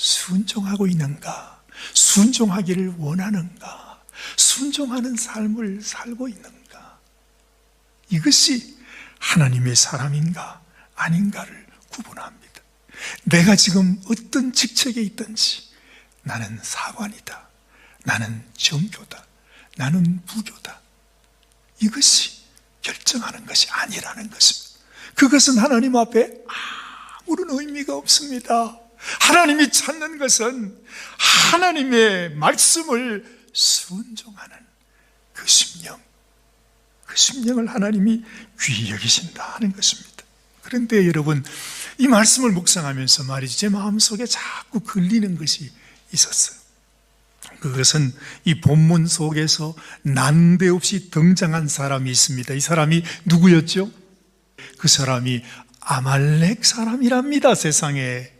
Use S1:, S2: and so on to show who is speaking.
S1: 순종하고 있는가? 순종하기를 원하는가? 순종하는 삶을 살고 있는가? 이것이 하나님의 사람인가 아닌가를 구분합니다. 내가 지금 어떤 직책에 있든지 나는 사관이다. 나는 정교다. 나는 부교다. 이것이 결정하는 것이 아니라는 것입니다. 그것은 하나님 앞에 아무런 의미가 없습니다. 하나님이 찾는 것은 하나님의 말씀을 순종하는 그 심령, 그 심령을 하나님이 귀히 여기신다 하는 것입니다. 그런데 여러분, 이 말씀을 묵상하면서 말이지, 제 마음속에 자꾸 걸리는 것이 있었어요. 그것은 이 본문 속에서 난데없이 등장한 사람이 있습니다. 이 사람이 누구였죠? 그 사람이 아말렉 사람이랍니다, 세상에.